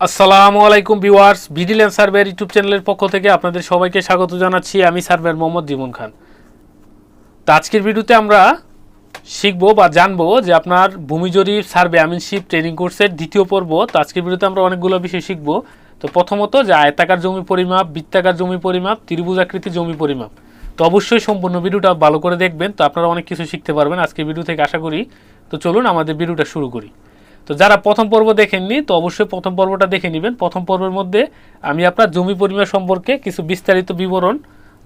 আসসালামু আলাইকুম viewers ভিডিল্যান্ড সার্ভের YouTube চ্যানেলের পক্ষ থেকে আপনাদের সবাইকে স্বাগত জানাচ্ছি আমি সার্ভের মোহাম্মদ জিমন খান। তো আজকের ভিডিওতে আমরা শিখব বা জানব যে আপনার ভূমি জরিপ সার্ভে আমিনশিপ ট্রেনিং কোর্সের দ্বিতীয় পর্ব। তো আজকের ভিডিওতে আমরা অনেকগুলো বিষয় শিখব। তো প্রথমত যে আয়তাকার জমি পরিমাপ, বৃত্তাকার জমি পরিমাপ ত্রিভুজাকৃতি জমি পরিমাপ। তো অবশ্যই সম্পূর্ণ ভিডিওটা ভালো করে দেখবেন। তো আপনারা অনেক কিছু শিখতে পারবেন আজকের ভিডিও থেকে আশা করি। তো চলুন আমাদের ভিডিওটা শুরু করি। তো যারা প্রথম পর্ব দেখেননি, তো অবশ্যই প্রথম পর্বটা দেখে নেবেন। প্রথম পর্বের মধ্যে আমি আপনার জমি পরিমাণ সম্পর্কে কিছু বিস্তারিত বিবরণ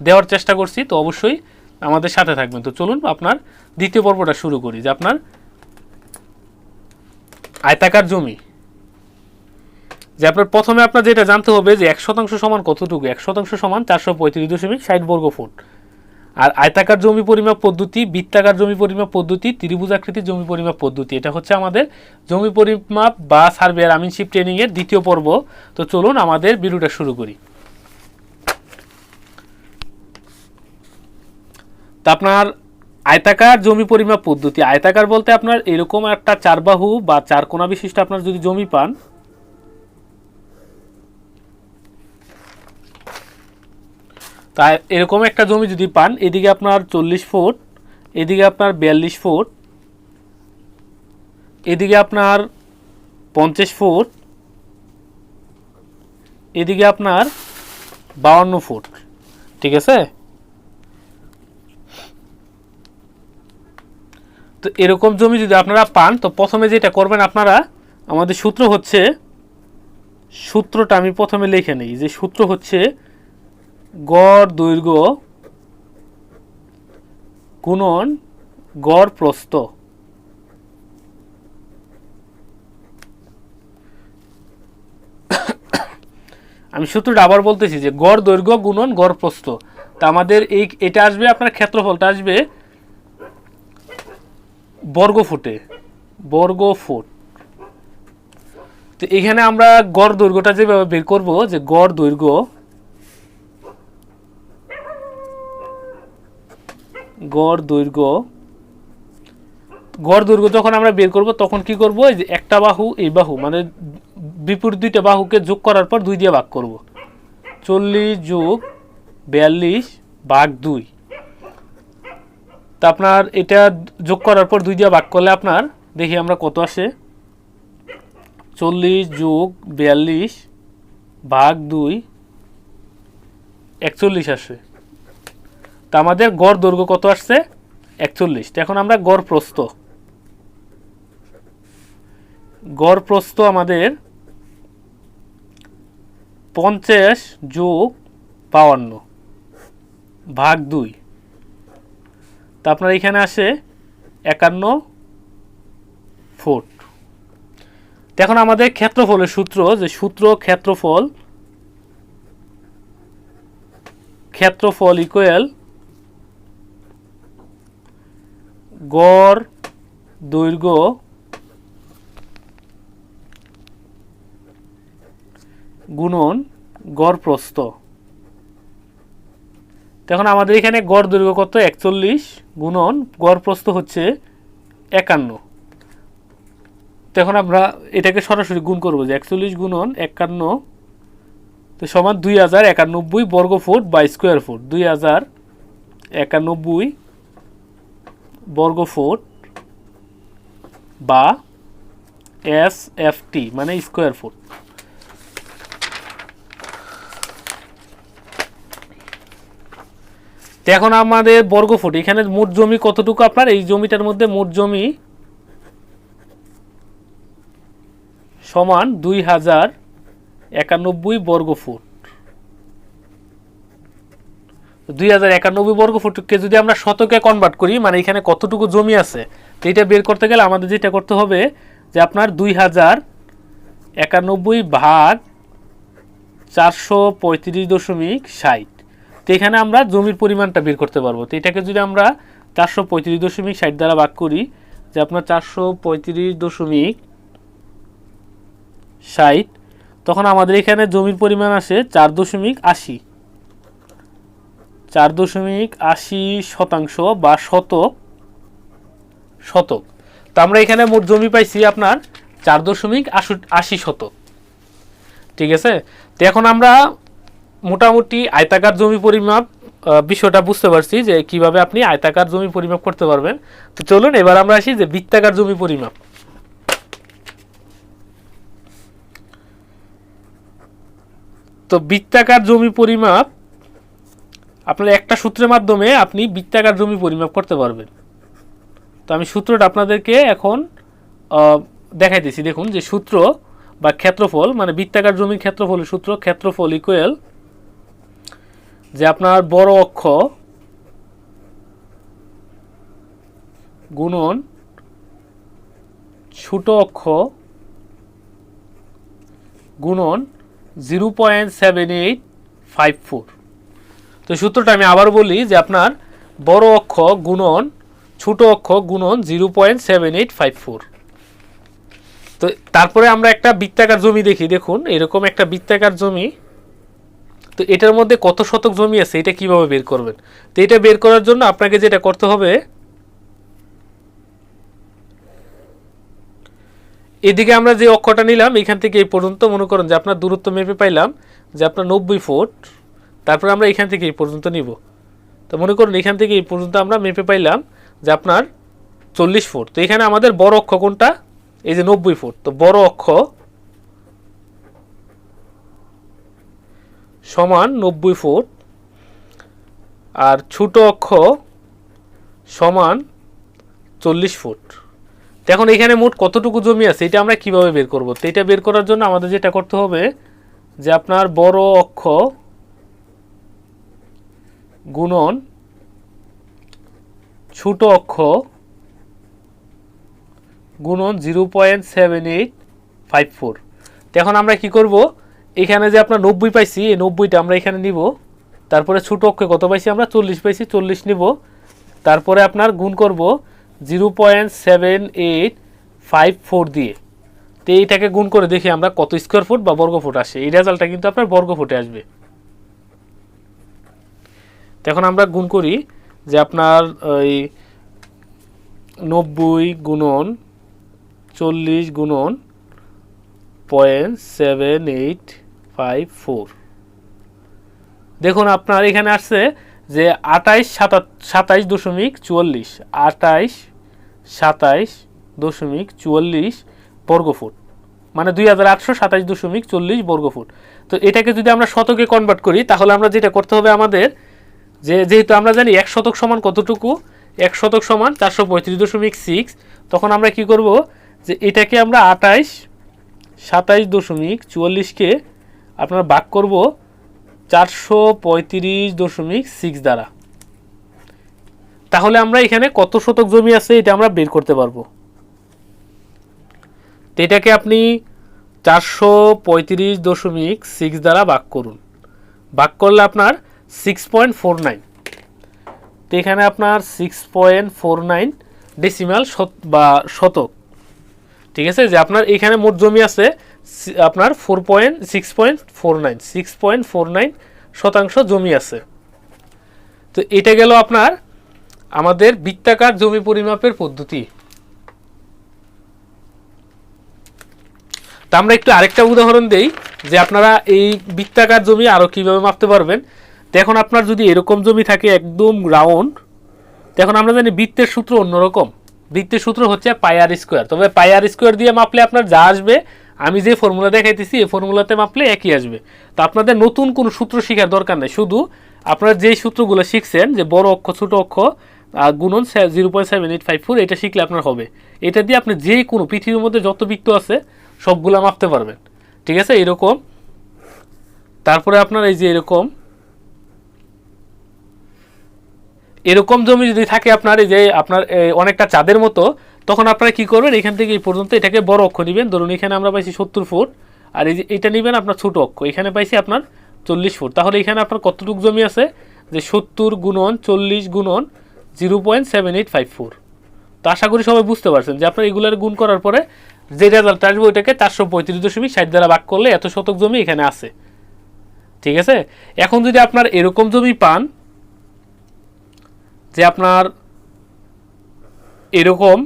দেওয়ার চেষ্টা করছি, তো অবশ্যই আমাদের সাথে থাকবেন। তো চলুন আপনার দ্বিতীয় পর্বটা শুরু করি, যে আপনার আয়তাকার জমি। যে আপনার প্রথমে আপনার যেটা জানতে হবে যে এক শতাংশ সমান কতটুকু? এক শতাংশ সমান চারশো পঁয়ত্রিশ দশমিক ষাট বর্গ ফুট আর আয়তাকার জমি পরিমাপ পদ্ধতি, বৃত্তাকার জমি পরিমাপ পদ্ধতি, ত্রিভুজাকৃতির জমি পরিমাপ পদ্ধতি। এটা হচ্ছে আমাদের জমি পরিমাপ বা সার্ভেয়ার আমিনশিপ ট্রেনিংয়ের দ্বিতীয় পর্ব। তো চলুন আমাদের ভিডিওটা শুরু করি। তা আপনার আয়তাকার জমি পরিমাপ পদ্ধতি। আয়তাকার বলতে আপনার এরকম একটা চারবাহু বা চার কোণা বিশিষ্ট আপনার যদি জমি পান তা এরকম একটা জমি যদি পান, এদিকে আপনার চল্লিশ ফুট, এদিকে আপনার বিয়াল্লিশ ফুট, এদিকে আপনার পঞ্চাশ ফুট, এদিকে আপনার বাউন্ন ফুট, ঠিক আছে? তো এরকম জমি যদি আপনারা পান, তো প্রথমে যেটা করবেন আপনারা, আমাদের সূত্র হচ্ছে, সূত্রটা আমি প্রথমে লিখে নিই, যে সূত্র হচ্ছে গড় দৈর্ঘ্য গুণন গড় প্রস্থ। আমি সূত্রটা আবার বলতেছি যে গড় দৈর্ঘ্য গুণন গড় প্রস্থ। তা আমাদের এই এটা আসবে আপনার ক্ষেত্রফলটা আসবে বর্গ ফুটে বর্গ ফুট তো এখানে আমরা গড় দৈর্ঘ্যটা যেভাবে বের করব যে গড় দৈর্ঘ্য গড় দৈর্ঘ্য গড় দৈর্ঘ্য যখন আমরা বের করব, তখন কি করব? এই যে একটা বাহু, এই বাহু মানে বিপরীত দুইটা বাহুকে যোগ করার পর দুই দিয়ে ভাগ করব। চল্লিশ যোগ বিয়াল্লিশ ভাগ দুই। তা আপনার এটা যোগ করার পর দুই দিয়ে ভাগ করলে আপনার, দেখি আমরা কত আসে? চল্লিশ যোগ বিয়াল্লিশ ভাগ দুই, একচল্লিশ আসে। তা আমাদের গড় দৈর্ঘ্য কত আসছে? একচল্লিশ। এখন আমরা গড় প্রস্থ। গড় প্রস্থ আমাদের পঞ্চাশ যোগ বাউান্ন ভাগ দুই। তা আপনার এখানে আসে একান্ন ফুট। এখন আমাদের ক্ষেত্রফলের সূত্র, যে সূত্র ক্ষেত্রফল ক্ষেত্রফল ইকুয়াল গড় দৈর্ঘ্য গুণন গড় প্রস্থ এখন আমাদের এখানে গড় দৈর্ঘ্য কত? একচল্লিশ গুণন গড় প্রস্থ হচ্ছে একান্ন। তখন আমরা এটাকে সরাসরি গুণ করব যে একচল্লিশ গুণন একান্ন তো সমান দুই হাজার একানব্বই বর্গ ফুট বা স্কোয়ার ফুট দুই হাজার একানব্বই বর্গ ফুট বা এস এফ টি মানে স্কোয়ার ফুট। এখন আমাদের বর্গ ফুট এখানে মোট জমি কতটুকু আপনার? এই জমিটার মধ্যে মোট জমি সমান দুই হাজার একানব্বই বর্গ ফুট দুই হাজার একানব্বই বর্গ ফুটকে যদি আমরা শতকে কনভার্ট করি মানে এখানে কতটুকু জমি আছে, তো এটা বের করতে গেলে আমাদের যেটা করতে হবে যে আপনার দুই হাজার একানব্বই ভাগ চারশো পঁয়ত্রিশ দশমিক ষাট। তো এখানে আমরা জমির পরিমাণটা বের করতে পারব। তো এটাকে যদি আমরা চারশো পঁয়ত্রিশ দশমিক ষাট দ্বারা ভাগ করি, যে আপনার চারশো পঁয়ত্রিশ দশমিক ষাট, তখন আমাদের এখানে জমির পরিমাণ আসে চার দশমিক আশি। চার দশমিক আশি শতাংশ বা শত শতক। তো আমরা এখানে মোট জমি পাইছি আপনার চার দশমিক আশি শতক। ঠিক আছে? তো এখন আমরা মোটামুটি আয়তাকার জমি পরিমাপ বিষয়টা বুঝতে পারছি যে কীভাবে আপনি আয়তাকার জমি পরিমাপ করতে পারবেন। তো চলুন, এবার আমরা আসি যে বৃত্তাকার জমি পরিমাপ। তো বৃত্তাকার জমি পরিমাপ আপনার একটা সূত্রের মাধ্যমে আপনি বৃত্তাকার জমি পরিমাপ করতে পারবেন। তো আমি সূত্রটা আপনাদেরকে এখন দেখাইতেছি। দেখুন যে সূত্র বা ক্ষেত্রফল মানে বৃত্তাকার জমির ক্ষেত্রফলের সূত্র, ক্ষেত্রফল ইকুয়াল যে আপনার বড় অক্ষ গুণন ছোট অক্ষ গুণন zero point seven eight five four তো সূত্রটা আমি আবার বলি যে আপনার বড় অক্ষ গুণন, ছোট অক্ষ গুণন zero point seven eight five four. তো তারপরে আমরা একটা বৃত্তাকার জমি দেখি, দেখুন, এরকম একটা বৃত্তাকার জমি। তো এটার মধ্যে কত শতক জমি আছে, এটা কীভাবে বের করবেন? তো এটা বের করার জন্য আপনাকে যেটা করতে হবে, এদিকে আমরা যে অক্ষটা নিলাম, এখান থেকে এই পর্যন্ত মনে করেন যে আপনার দূরত্ব মেপে পাইলাম যে আপনার নব্বই ফুট। তারপরে আমরা এখান থেকে এই পর্যন্ত নিব। তো মনে করুন এখান থেকে এই পর্যন্ত আমরা মেপে পাইলাম যে আপনার চল্লিশ ফুট। তো এখানে আমাদের বড় অক্ষ কোনটা? এই যে নব্বই ফুট। তো বড় অক্ষ সমান নব্বই ফুট আর ছোট অক্ষ সমান চল্লিশ ফুট। এখন এখানে মোট কতটুকু জমি আছে এটা আমরা কীভাবে বের করব? তো এটা বের করার জন্য আমাদের যেটা করতে হবে যে আপনার বড় অক্ষ গুণন ছোট অক্ষ গুণন zero point seven eight five four. এখন আমরা কি করব? এখানে যে আপনার নব্বই পাইছি, এই নব্বইটা আমরা এখানে নিব। তারপরে ছোট অক্ষে কত পাইছি আমরা? চল্লিশ পাইছি, চল্লিশ নিব। তারপরে আপনার গুণ করব zero point seven eight five four দিয়ে। তো এইটাকে গুণ করে দেখি আমরা কত স্কোয়ার ফুট বা বর্গ ফুট আসে। এই রেজাল্টটা কিন্তু আপনার বর্গ ফুটে আসবে। তো এখন আমরা গুণ করি যে আপনার ওই নব্বই গুণন চল্লিশ গুণন point seven eight five four. দেখুন আপনার এখানে আসছে যে আটাইশ সাতা সাতাইশ দশমিক চুয়াল্লিশ, আটাইশ সাতাইশ দশমিক চুয়াল্লিশ বর্গফুট মানে দুই হাজার আটশো সাতাইশ দশমিক চল্লিশ বর্গফুট। তো এটাকে যদি আমরা শতকে কনভার্ট করি, তাহলে আমরা যেটা করতে হবে আমাদের যে যেহেতু আমরা জানি এক শতক সমান কতটুকু? এক শতক সমান চারশো পঁয়ত্রিশ দশমিক সিক্স তখন আমরা কি করব? যে এটাকে আমরা আটাইশ সাতাইশ দশমিক চুয়াল্লিশকে আপনার ভাগ করব চারশো পঁয়ত্রিশ দশমিক সিক্স দ্বারা। তাহলে আমরা এখানে কত শতক জমি আছে এটা আমরা বের করতে পারব। তো এটাকে আপনি চারশো পঁয়ত্রিশ দশমিক সিক্স দ্বারা ভাগ করুন। ভাগ করলে আপনার সিক্স পয়েন্ট ফোর নাইন তো এখানে আপনার six point four nine decimal বা শতক। ঠিক আছে? যে আপনার এখানে মোট জমি আছে আপনার four point six point four nine six point four nine শতাংশ জমি আছে। তো এটা গেল আপনার আমাদের বৃত্তাকার জমি পরিমাপের পদ্ধতি। তা আমরা একটু আরেকটা উদাহরণ দেই, যে আপনারা এই বৃত্তাকার জমি আরও কীভাবে মাপতে পারবেন। তো এখন আপনার যদি এরকম জমি থাকে একদম রাউন্ড তখন আমরা জানি বৃত্তের সূত্র অন্যরকম। বৃত্তের সূত্র হচ্ছে পায়ার স্কোয়ার। তবে পায়ার স্কোয়ার দিয়ে মাপলে আপনার যা আসবে, আমি যে ফর্মুলা দেখাইতেছি, এই ফর্মুলাতে মাপলে একই আসবে। তো আপনাদের নতুন কোনো সূত্র শেখার দরকার নেই। শুধু আপনারা যেই সূত্রগুলো শিখছেন, যে বড় অক্ষ, ছোট অক্ষ গুণন zero point seven eight five four, এটা শিখলে আপনার হবে। এটা দিয়ে আপনি যে কোনো পৃথিবীর মধ্যে যত বৃত্ত আছে, সবগুলো মাপতে পারবেন। ঠিক আছে? এরকম। তারপরে আপনার এই যে এরকম এরকম জমি যদি থাকে আপনার, এই যে আপনার অনেকটা চাঁদের মতো, তখন আপনারা কি করবেন? এখান থেকে এই পর্যন্ত এটাকে বড় অক্ষ নেবেন। ধরুন এখানে আমরা পাইছি সত্তর ফুট, আর এই যে এটা নেবেন আপনার ছোট অক্ষ। এখানে পাইছি আপনার চল্লিশ ফুট। তাহলে এখানে আপনার কতটুকু জমি আছে? যে সত্তর গুণন চল্লিশ গুণন zero point seven eight five four. তো আশা করি সবাই বুঝতে পারছেন যে আপনার এগুলার গুণ করার পরে যে রেজাল্ট আসবে ওইটাকে চারশো পঁয়ত্রিশ দশমিক ষাট দ্বারা ভাগ করলে এত শতক জমি এখানে আছে। ঠিক আছে? এখন যদি আপনার এরকম জমি পান যে আপনার এরকম,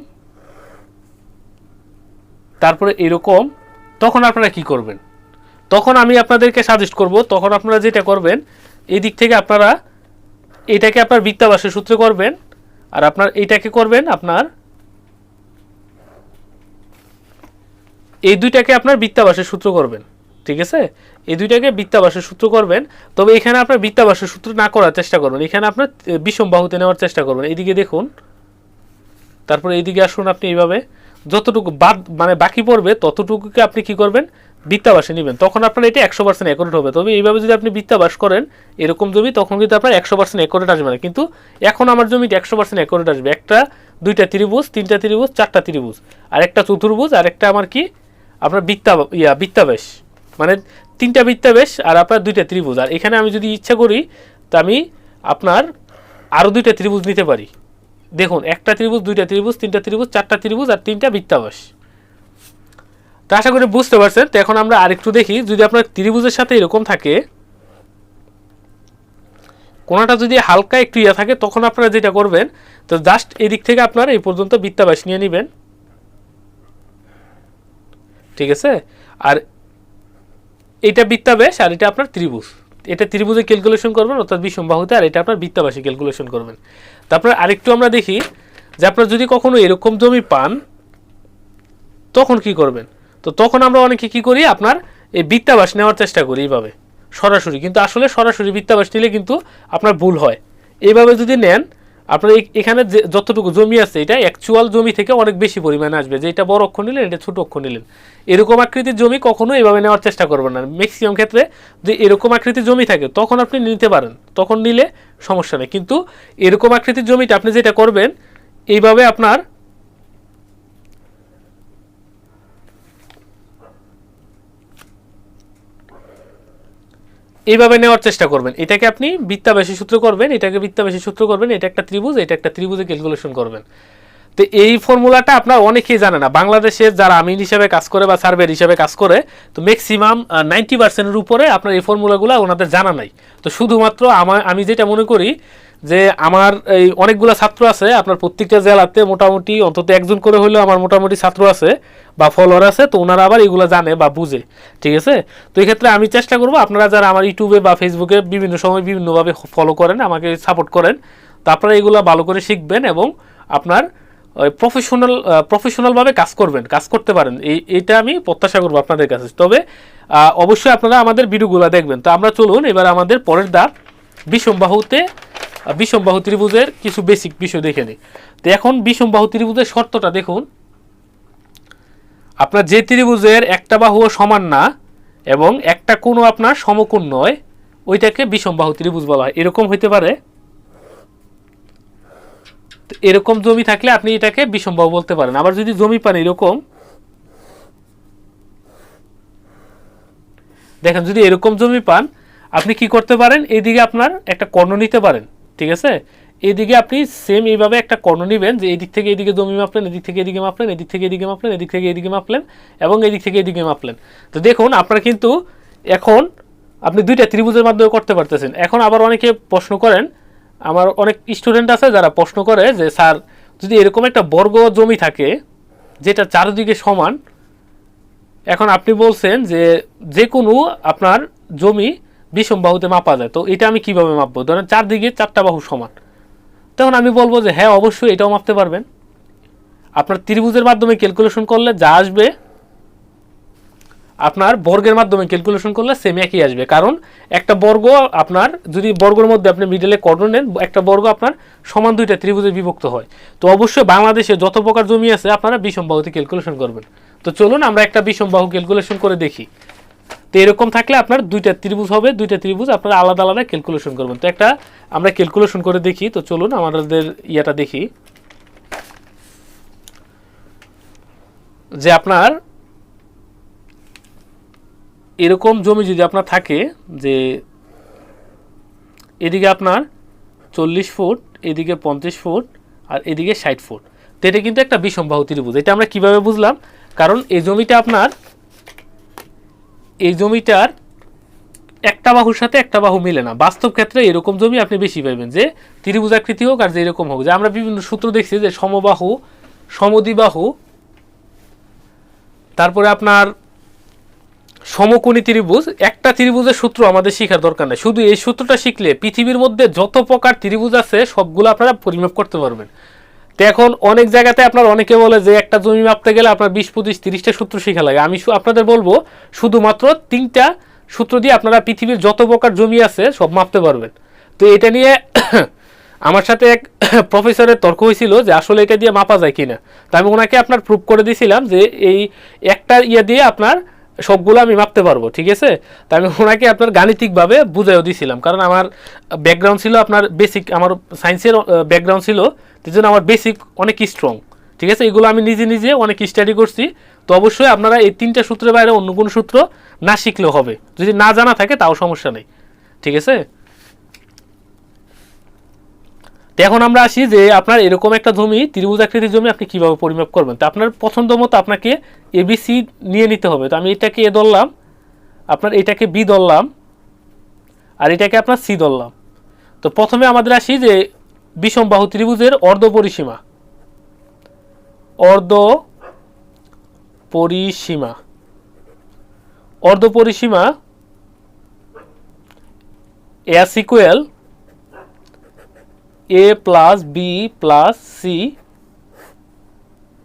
তারপরে এরকম, তখন আপনারা কি করবেন? তখন আমি আপনাদেরকে সাজেস্ট করব, তখন আপনারা যেটা করবেন এই দিক থেকে আপনারা এটাকে আপনার বৃত্তাবাসের সূত্রে করবেন, আর আপনার এইটাকে করবেন আপনার, এই দুইটাকে আপনার বৃত্তাবাসের সূত্র করবেন। ঠিক আছে? এই দুইটাকে বৃত্তাবাসের সূত্র করবেন। তবে এখানে আপনার বৃত্তাবাসের সূত্র না করার চেষ্টা করবেন। এখানে আপনার বিষম বাহুতে নেওয়ার চেষ্টা করবেন। এইদিকে দেখুন। তারপরে এইদিকে আসুন আপনি এইভাবে। যতটুকু বাদ মানে বাকি পড়বে, ততটুকুকে আপনি কি করবেন? বৃত্তাবাসে নেবেন। তখন আপনার এটা একশো পার্সেন্ট অ্যাকোরেট হবে। তবে এইভাবে যদি আপনি বৃত্তাবাস করেন, এরকম জমি, তখন কিন্তু আপনার একশো পার্সেন্ট অ্যাকোরেট আসবে না। কিন্তু এখন আমার জমিটা একশো পার্সেন্ট অ্যাকোরেট আসবে। একটা, দুইটা ত্রিভুজ, তিনটা ত্রিভুজ, চারটা ত্রিভুজ। আর একটা চতুর্ভুজ আর একটা আমার কি? আপনার বৃত্তা, ইয়া, বৃত্তাবেশ। মানে তিনটা বৃত্তাবেশ আর আপনার দুইটা ত্রিভুজ। আর এখানে আমি যদি ইচ্ছা করি, তা আমি আপনার আরও দুইটা ত্রিভুজ নিতে পারি। দেখুন, একটা ত্রিভুজ, দুইটা ত্রিভুজ, তিনটা ত্রিভুজ, চারটা ত্রিভুজ, আর তিনটা বৃত্তাবাস তো আশা করি বুঝতে পারছেন। তো এখন আমরা আরেকটু দেখি, যদি আপনার ত্রিভুজের সাথে এরকম থাকে, কোনোটা যদি হালকা একটু ইয়া থাকে, তখন আপনারা যেটা করবেন, তো জাস্ট এদিক থেকে আপনারা এই পর্যন্ত বৃত্তাবাস নিয়ে নেবেন। ঠিক আছে? আর এটা বৃত্তাবেশ আর এটা আপনার ত্রিভুজ। এটা ত্রিভুজে ক্যালকুলেশন করবেন, অর্থাৎ বিষম বাহুতে আর এটা আপনার বৃত্তাবাসী ক্যালকুলেশন করবেন। তারপর আরেকটু আমরা দেখি যে আপনার যদি কখনো এরকম জমি পান, তখন কি করবেন? তো তখন আমরা অনেকে কি করি, আপনার এই বৃত্তাবাস নেওয়ার চেষ্টা করি এইভাবে, সরাসরি। কিন্তু আসলে সরাসরি বৃত্তাবাস নিলে কিন্তু আপনার ভুল হয়। এইভাবে যদি নেন আপনার এখানে যে যতটুকু জমি আছে, এটা অ্যাকচুয়াল জমি থেকে অনেক বেশি পরিমাণে আসবে। যে এটা বড় অক্ষর নিলেন, এটা ছোট অক্ষর নিলেন। এরকম আকৃতির জমি কখনো এভাবে নেওয়ার চেষ্টা করবেন না। ম্যাক্সিমাম ক্ষেত্রে যে এরকম আকৃতির জমি থাকে, তখন আপনি নিতে পারেন। তখন নিলে সমস্যা নেই। কিন্তু এরকম আকৃতির জমিটা আপনি যেটা করবেন, এইভাবে আপনার এইভাবে নেওয়ার চেষ্টা করবেন। এটাকে আপনি বৃত্তাবেশী সূত্র করবেন, এটাকে বৃত্তাবাসী সূত্র করবেন, এটা একটা ত্রিভুজ, এটা একটা ত্রিভুজে ক্যালকুলেশন করবেন। তো এই ফর্মুলাটা আপনার অনেকেই জানে না। বাংলাদেশের যারা আমিন হিসাবে কাজ করে বা সার্ভের হিসাবে কাজ করে, তো ম্যাক্সিমাম নাইনটি পার্সেন্টের উপরে আপনার এই ফর্মুলাগুলো ওনাদের জানা নাই। তো শুধুমাত্র আমার আমি যেটা মনে করি যে আমার এই অনেকগুলো ছাত্র আছে আপনার প্রত্যেকটা জেলাতে মোটামুটি অন্তত একজন করে হলেও আমার মোটামুটি ছাত্র আছে বা ফলোয়ার আছে তো ওনারা আবার এগুলো জানে বা বুঝে ঠিক আছে? তো এই ক্ষেত্রে আমি চেষ্টা করব আপনারা যারা আমার ইউটিউবে বা ফেসবুকে বিভিন্ন সময় বিভিন্নভাবে ফলো করেন আমাকে সাপোর্ট করেন তো আপনারা এগুলো ভালো করে শিখবেন এবং আপনার ওই প্রফেশনাল প্রফেশনালভাবে কাজ করবেন কাজ করতে পারেন। এই এটা আমি প্রত্যাশা করব আপনাদের কাছে। তবে অবশ্যই আপনারা আমাদের ভিডিওগুলো দেখবেন। তো আমরা চলুন এবার আমাদের পরের দাপ বিষমবাহুতে আহ, বিষমবাহু ত্রিভুজের কিছু বেসিক বিষয় দেখে নিই। তো এখন বিষমবাহু ত্রিভুজের শর্তটা দেখুন। আপনার যে ত্রিভুজের একটা বাহুও সমান না এবং একটা কোনো আপনার সমকোণ নয়, ওইটাকে বিষমবাহু ত্রিভুজ বলা হয়। এরকম হইতে পারে। এরকম জমি থাকলে আপনি এটাকে বিষমবাহু বলতে পারেন। আবার যদি জমি পান এরকম, দেখেন যদি এরকম জমি পান, আপনি কি করতে পারেন? এইদিকে আপনার একটা কর্ণ নিতে পারেন। ঠিক আছে? এদিকে আপনি সেম এইভাবে একটা কর্ণ নেবেন যে এদিক থেকে এদিকে জমি মাপলেন, এদিক থেকে এদিকে মাপলেন, এদিক থেকে এদিকে মাপলেন, এদিক থেকে এদিকে মাপলেন এবং এদিক থেকে এদিকে মাপলেন। তো দেখুন, আপনার কিন্তু এখন আপনি দুইটা ত্রিভুজের মাধ্যমে করতে পারতেছেন। এখন আবার অনেকে প্রশ্ন করেন, আমার অনেক স্টুডেন্ট আছে যারা প্রশ্ন করে যে, স্যার, যদি এরকম একটা বর্গ জমি থাকে যেটা চারদিকে সমান, এখন আপনি বলছেন যে যে কোনো আপনার জমি বিষম বাহুতে মাপা যায়। তো এটা আমি কীভাবে মাপবো? ধরেন চারদিকে চারটা বাহু সমান। তখন আমি বলব যে হ্যাঁ অবশ্যই এটাও মাপতে পারবেন। আপনার ত্রিভুজের মাধ্যমে ক্যালকুলেশন করলে যা আসবে, আপনার বর্গের মাধ্যমে ক্যালকুলেশন করলে সেম একই আসবে। কারণ একটা বর্গ আপনার, যদি বর্গের মধ্যে আপনি মিডলে কর্ণ নেন, একটা বর্গ আপনার সমান দুইটা ত্রিভুজে বিভক্ত হয়। তো অবশ্যই বাংলাদেশে যত প্রকার জমি আছে, আপনারা বিষম বাহুতে ক্যালকুলেশন করবেন। তো চলুন আমরা একটা বিষম বাহু ক্যালকুলেশন করে দেখি। তো এরকম থাকলে আপনার দুইটা ত্রিভুজ হবে, দুইটা ত্রিভুজ আপনারা আলাদা আলাদা ক্যালকুলেশন করবেন। তো একটা আমরা ক্যালকুলেশন করে দেখি, তো চলুন আমাদের ইয়েটা দেখি। যে আপনার এরকম জমি যদি আপনার থাকে, যে এদিকে আপনার চল্লিশ ফুট, এদিকে পঞ্চাশ ফুট, আর এদিকে ষাট ফুট। তো এটা কিন্তু একটা বিষমবাহু ত্রিভুজ। এটা আমরা কীভাবে বুঝলাম? কারণ এই জমিটা আপনার এই জমিটার একটা বাহুর সাথে একটা বাহু মিলে না। বাস্তব ক্ষেত্রে এরকম জমি আপনি বেশি পাইবেন যে ত্রিভুজ আকৃতি হোক আর যে এরকম হোক। যে আমরা বিভিন্ন সূত্র দেখছি যে সমবাহু সমদিবাহু তারপরে আপনার সমকোণী ত্রিভুজ, একটা ত্রিভুজের সূত্র আমাদের শেখার দরকার নেই। শুধু এই সূত্রটা শিখলে পৃথিবীর মধ্যে যত প্রকার ত্রিভুজ আছে, সবগুলো আপনারা পরিমাপ করতে পারবেন। তো এখন অনেক জায়গাতে আপনার অনেকে বলে যে একটা জমি মাপতে গেলে আপনার বিশ, পঁচিশ, তিরিশটা সূত্র শেখা লাগে। আমি আপনাদের বলব, শুধুমাত্র তিনটা সূত্র দিয়ে আপনারা পৃথিবীর যত প্রকার জমি আছে সব মাপতে পারবেন। তো এটা নিয়ে আমার সাথে এক প্রফেসরের তর্ক হয়েছিল যে আসলে এটা দিয়ে মাপা যায় কিনা। তো আমি ওনাকে আপনার প্রুভ করে দিয়েছিলাম যে এই একটা ইয়ে দিয়ে আপনার সবগুলো আমি মাপতে পারব, ঠিক আছে? তো আমি ওনাকে আপনার গাণিতিকভাবে বুঝাইও দিয়েছিলাম কারণ আমার ব্যাকগ্রাউন্ড ছিল আপনার বেসিক আমার সায়েন্সের ব্যাকগ্রাউন্ড ছিল সেই জন্য আমার বেসিক অনেক স্ট্রং ঠিক আছে? এগুলো আমি নিজে নিজে অনেক স্টাডি করছি, তো অবশ্যই আপনারা এই তিনটা সূত্রের বাইরে অন্য কোনো সূত্র না শিখলেও হবে, যদি না জানা থাকে তাও সমস্যা নেই, ঠিক আছে? তো এখন আমরা আসি যে আপনার এরকম একটা জমি, ত্রিভুজ আকৃতির জমি আপনি কীভাবে পরিমাপ করবেন? তো আপনার পছন্দ মতো আপনাকে এবিসি নিয়ে নিতে হবে। তো আমি এটাকে এ ধরলাম, আপনার এটাকে বি ধরলাম, আর এটাকে আপনার সি ধরলাম। তো প্রথমে আমাদের আসি যে বিষম বাহু ত্রিভুজের অর্ধ পরিসীমা। অর্ধ পরিসীমা। অর্ধ পরিসীমা S equal A plus B plus C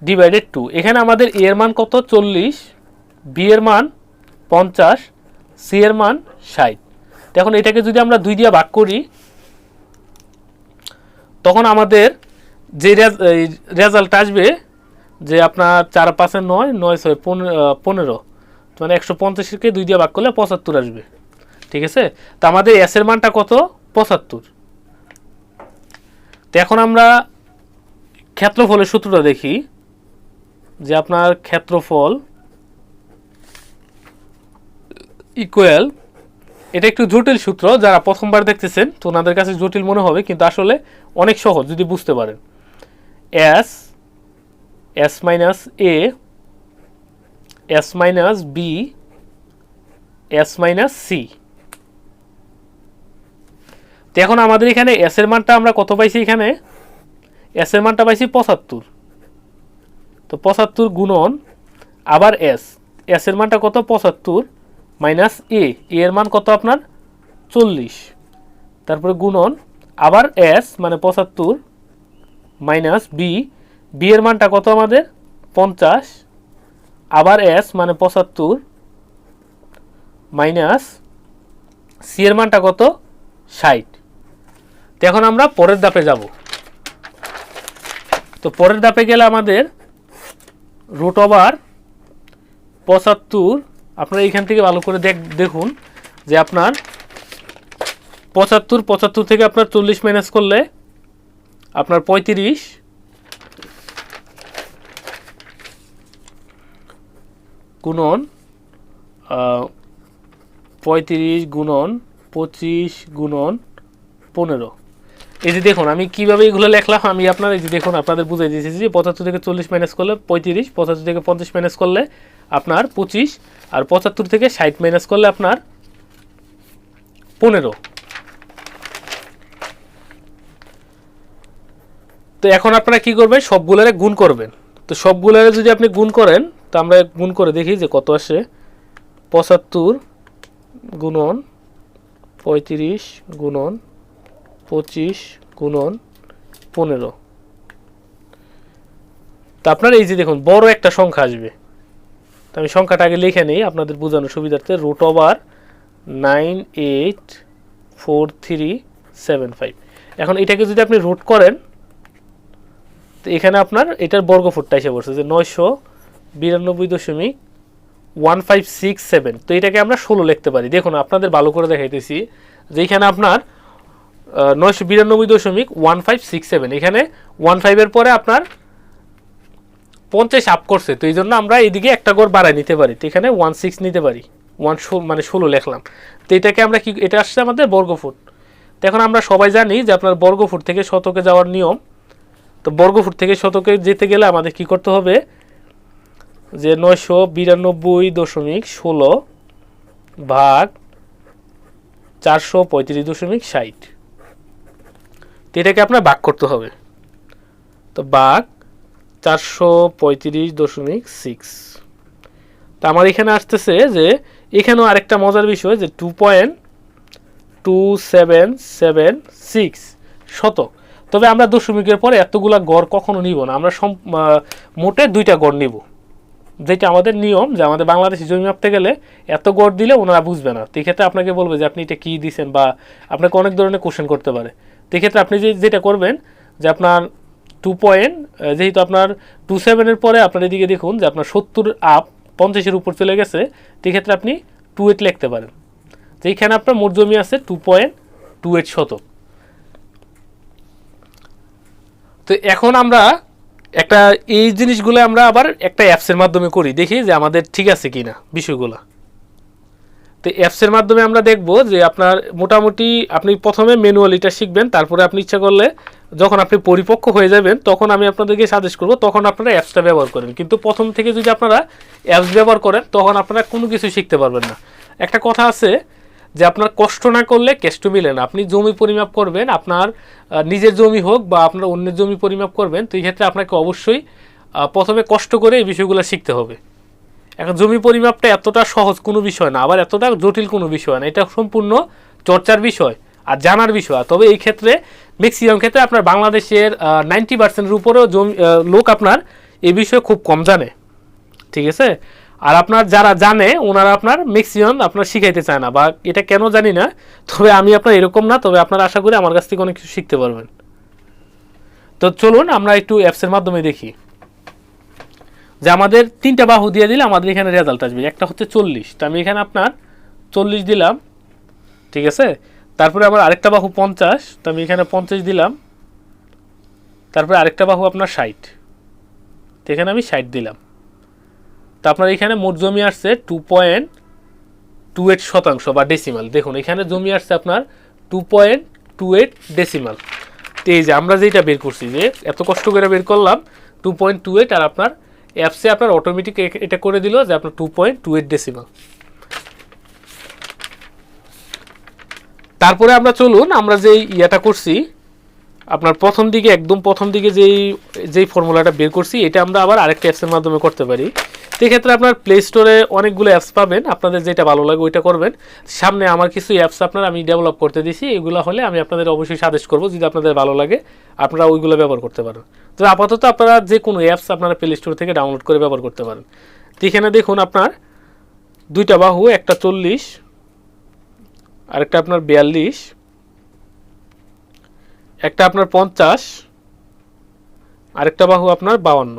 divided two এখানে আমাদের এ এর মান কত? চল্লিশ। বি এর মান পঞ্চাশ। সি এর মান ষাট। এখন এটাকে যদি আমরা দুই দিয়ে ভাগ করি, তখন আমাদের যে রেজাল্ট আসবে, যে আপনার চার পাঁচে নয় নয় ছয় পনেরো। মানে একশো পঞ্চাশকে দুই দিয়ে ভাগ করলে পঁচাত্তর আসবে। ঠিক আছে? তো আমাদের এস এর মানটা কত? পঁচাত্তর। তো এখন আমরা ক্ষেত্রফলের সূত্রটা দেখি যে আপনার ক্ষেত্রফল ইকুয়াল এটা একটু জটিল সূত্র, যারা প্রথমবার দেখতেছেন তো ওনাদের কাছে জটিল মনে হবে, কিন্তু আসলে অনেক সহজ যদি বুঝতে পারেন। S S minus A S minus B S minus C তো এখন আমাদের এখানে এস এর মানটা আমরা কত পাইছি এখানে? এস এর মানটা পাইছি পঁচাত্তর। তো পঁচাত্তর গুণন আবার এস এস এর মানটা কত? পঁচাত্তর মাইনাস এ এর মান কত আপনার? চল্লিশ। তারপরে গুণন আবার এস মানে পঁচাত্তর মাইনাস বি বি এর মানটা কত আমাদের? পঞ্চাশ। আবার এস মানে পঁচাত্তর মাইনাস সি এর মানটা কত? ষাট। তো এখন আমরা পরের ধাপে যাব। তো পরের ধাপে গেলে আমাদের রুট ওভার পঁচাত্তর, আপনারা এইখান থেকে ভালো করে দেখ দেখুন যে আপনার পঁচাত্তর পঁচাত্তর থেকে আপনার চল্লিশ মাইনাস করলে আপনার পঁয়ত্রিশ। গুণন পঁয়ত্রিশ গুণন, পঁচিশ গুণন পনেরো। এই যে দেখুন, আমি কীভাবে এগুলো লেখলাম, আমি আপনার এই যে দেখুন, আপনাদের বুঝাই দিয়েছি যে পঁচাত্তর থেকে চল্লিশ মাইনাস করলে পঁয়ত্রিশ, পঁচাত্তর থেকে পঞ্চাশ মাইনাস করলে আপনার পঁচিশ, আর পঁচাত্তর থেকে ষাট মাইনাস করলে আপনার পনেরো। তো এখন আপনারা কি করবেন? সবগুলোরে গুণ করবেন। তো সবগুলোরে যদি আপনি গুণ করেন, তো আমরা গুণ করে দেখি যে কত আসে। পঁচাত্তর গুণন পঁয়ত্রিশ গুণন পঁচিশ গুণন পনেরো। তো আপনার এই যে দেখুন, বড় একটা সংখ্যা আসবে। তো আমি সংখ্যাটা আগে লিখে নিই, আপনাদের বোঝানোর সুবিধার্থে root over nine eight four three seven five এখন এটাকে যদি আপনি রুট করেন, তো এখানে আপনার এটার বর্গফুটটা এসে পড়ছে যে নয়শো বিরানব্বই দশমিক ওয়ান ফাইভ সিক্স সেভেন তো এটাকে আমরা ষোলো লিখতে পারি। দেখুন, আপনাদের ভালো করে দেখাইতেছি যে এখানে আপনার নয়শো বিরানব্বই দশমিক ওয়ান ফাইভ সিক্স সেভেন। এখানে ওয়ান ফাইভের পরে আপনার পঞ্চাশ আপ করছে। তো এই জন্য আমরা এইদিকে একটা গড় বাড়ায় নিতে পারি। তো এখানে ওয়ান সিক্স নিতে পারি। ওয়ান মানে ষোলো লিখলাম। তো এটাকে আমরা কি এটা আসছে আমাদের বর্গফুট। তো এখন আমরা সবাই জানি যে আপনার বর্গফুট থেকে শতকে যাওয়ার নিয়ম। তো বর্গফুট থেকে শতকে যেতে গেলে আমাদের কি করতে হবে? যে নয়শো বিরানব্বই দশমিক ষোলো ভাগ চারশো পঁয়ত্রিশ দশমিক ষাট। তো এটাকে আপনার ভাগ করতে হবে। তো ভাগ চারশো পঁয়ত্রিশ দশমিক সিক্স তো আমার এখানে আসতেছে যে, এখানেও আরেকটা মজার বিষয় যে two point two seven seven six শতক। তবে আমরা দশমিকের পরে এতগুলা গড় কখনো নিব না। আমরা সম- মোটে দুইটা গড় নিব। যেটা আমাদের নিয়ম যে আমাদের বাংলাদেশে জমি মাপতে গেলে এত গড় দিলে ওনারা বুঝবে না। তো এক্ষেত্রে আপনাকে বলবে যে আপনি এটা কী দিছেন বা আপনাকে অনেক ধরনের কোশ্চেন করতে পারে। তো এক্ষেত্রে আপনি যে যেটা করবেন যে আপনার টু পয়েন্ট যেহেতু আপনার টু সেভেনের পরে আপনার এদিকে দেখুন যে আপনার সত্তর আপ পঞ্চাশের উপর চলে গেছে তো এক্ষেত্রে আপনি টু এইট লিখতে পারেন। এইখানে আপনার মোট জমি আছে টু পয়েন্ট টু এইট শতক। তো এখন আমরা একটা এই জিনিসগুলো আমরা আবার একটা অ্যাপসের মাধ্যমে করি, দেখি যে আমাদের ঠিক আছে কিনা বিষয়গুলো। তো অ্যাপসের মাধ্যমে আমরা দেখব যে আপনার মোটামুটি আপনি প্রথমে ম্যানুয়ালিটা শিখবেন, তারপরে আপনি ইচ্ছা করলে যখন আপনি পরিপক্ক হয়ে যাবেন, তখন আমি আপনাদেরকে সাজেস্ট করব তখন আপনারা অ্যাপসটা ব্যবহার করেন। কিন্তু প্রথম থেকে যদি আপনারা অ্যাপস ব্যবহার করেন, তখন আপনারা কোনো কিছু শিখতে পারবেন না। একটা কথা আছে যে আপনার কষ্ট না করলে কেষ্ট মিলে না। আপনি জমি পরিমাপ করবেন, আপনার নিজের জমি হোক বা আপনার অন্যের জমি পরিমাপ করবেন, তো এই ক্ষেত্রে আপনাকে অবশ্যই প্রথমে কষ্ট করে এই বিষয়গুলো শিখতে হবে। এখন জমি পরিমাপটা এতটা সহজ কোনো বিষয় না, আবার এতটা জটিল কোনো বিষয় না, এটা সম্পূর্ণ চর্চার বিষয় আর জানার বিষয়। তবে এই ক্ষেত্রে ম্যাক্সিমাম ক্ষেত্রে আপনার বাংলাদেশের নাইনটি পার্সেন্টের উপরেও জমি লোক আপনার এই বিষয়ে খুব কম জানে। ঠিক আছে? আর আপনার যারা জানে, ওনারা আপনার ম্যাক্সিমাম আপনার শিখাইতে চায় না বা এটা কেন জানি না, তবে আমি আপনার এরকম না, তবে আপনার আশা করি আমার কাছ থেকে অনেক কিছু শিখতে পারবেন। তো চলুন, আমরা একটু অ্যাপসের মাধ্যমে দেখি। যে আমাদের তিনটা বাহু দিয়ে দিলে আমাদের এখানে রেজাল্ট আসবে। একটা হচ্ছে চল্লিশ। তো আমি এখানে আপনার চল্লিশ দিলাম, ঠিক আছে? তারপরে আমার আরেকটা বাহু পঞ্চাশ, তো আমি এখানে পঞ্চাশ দিলাম। তারপরে আরেকটা বাহু আপনার ষাট। তো এখানে আমি ষাট দিলাম। তো আপনার এখানে মোট জমি আসছে টু পয়েন্ট টু এইট শতাংশ বা ডেসিমাল দেখুন, এখানে জমি আসছে আপনার two point two eight decimal তো এই যে আমরা যেটা বের করছি যে এত কষ্ট করে বের করলাম, টু পয়েন্ট টু এইট আর আপনার অ্যাপসে আপনার অটোমেটিক এটা করে দিল যে আপনার two point two eight decimal তারপরে আমরা চলুন, আমরা যে ইয়েটা করছি আপনার প্রথম দিকে, একদম প্রথম দিকে যেই যেই ফর্মুলাটা বের করছি, এটা আমরা আবার আরেকটা অ্যাপসের মাধ্যমে করতে পারি। সেক্ষেত্রে আপনার প্লে স্টোরে অনেকগুলো অ্যাপস পাবেন। আপনাদের যেটা ভালো লাগে ওইটা করবেন। সামনে আমার কিছু অ্যাপস আপনার আমি ডেভেলপ করতে দিছি। এগুলো হলে আমি আপনাদের অবশ্যই সাজেস্ট করব, যদি আপনাদের ভালো লাগে, আপনারা ওইগুলো ব্যবহার করতে পারেন। তো আপাতত আপনারা যে কোনো অ্যাপস আপনারা প্লে স্টোর থেকে ডাউনলোড করে ব্যবহার করতে পারেন। তো এখানে দেখুন আপনার দুইটা বাহু, একটা চল্লিশ, আরেকটা আপনার বিয়াল্লিশ একটা আপনার পঞ্চাশ, আরেকটা বাহু আপনার বাউান্ন।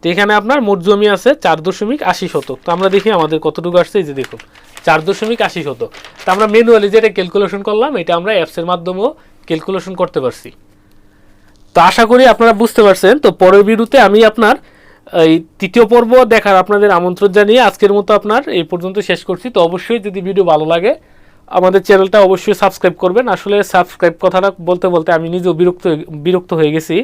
তো এখানে আপনার মোট জমি আছে চার দশমিক আশি শতক। তো আমরা দেখি আমাদের কতটুকু আসছে, এই যে দেখুন, চার দশমিক আশি শতক। তো আমরা ম্যানুয়ালি যেটা ক্যালকুলেশন করলাম, এটা আমরা অ্যাপসের মাধ্যমেও ক্যালকুলেশন করতে পারছি। তো আশা করি আপনারা বুঝতে পারছেন। তো পরের ভিডিওতে আমি আপনার, এই তৃতীয় পর্ব দেখার আপনাদের আমন্ত্রণ জানিয়ে আজকের মতো আপনার এই পর্যন্ত শেষ করছি। তো অবশ্যই যদি ভিডিও ভালো লাগে আমাদের চ্যানেলটা অবশ্যই সাবস্ক্রাইব করবেন। আসলে সাবস্ক্রাইব কথাটা বলতে বলতে আমি নিজেও বিরক্ত বিরক্ত হয়ে গেছি।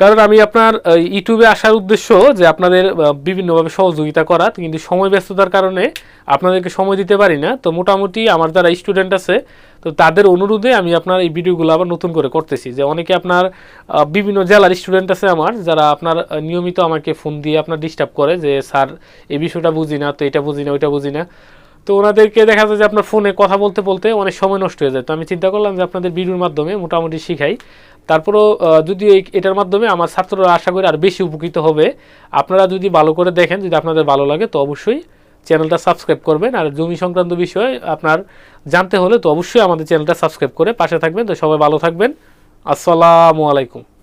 কারণ আমি আপনার ইউটিউবে আসার উদ্দেশ্য যে আপনাদের বিভিন্নভাবে সহযোগিতা করা, কিন্তু সময় ব্যস্ততার কারণে আপনাদেরকে সময় দিতে পারি না। তো মোটামুটি আমার যারা স্টুডেন্ট আছে, তো তাদের অনুরোধে আমি আপনার এই ভিডিওগুলো আবার নতুন করে করতেছি। যে অনেকে আপনার বিভিন্ন জেলার স্টুডেন্ট আছে আমার, যারা আপনার নিয়মিত আমাকে ফোন দিয়ে আপনার ডিস্টার্ব করে যে, স্যার, এই বিষয়টা বুঝি না, তো এটা বুঝি না, ওইটা বুঝি না। তো ওনাদেরকে দেখা যায় যে আপনার ফোনে কথা বলতে বলতে অনেক সময় নষ্ট হয়ে যায়। তো আমি চিন্তা করলাম যে আপনাদের ভিডিওর মাধ্যমে মোটামুটি শিখাই। তারপরেও যদি এটার মাধ্যমে আমার ছাত্ররা আশা করি আর বেশি উপকৃত হবে। আপনারা যদি ভালো করে দেখেন, যদি আপনাদের ভালো লাগে, তো অবশ্যই চ্যানেলটা সাবস্ক্রাইব করবেন। আর জমি সংক্রান্ত বিষয় আপনার জানতে হলে তো অবশ্যই আমাদের চ্যানেলটা সাবস্ক্রাইব করে পাশে থাকবেন। তো সবাই ভালো থাকবেন। আসসালামু আলাইকুম।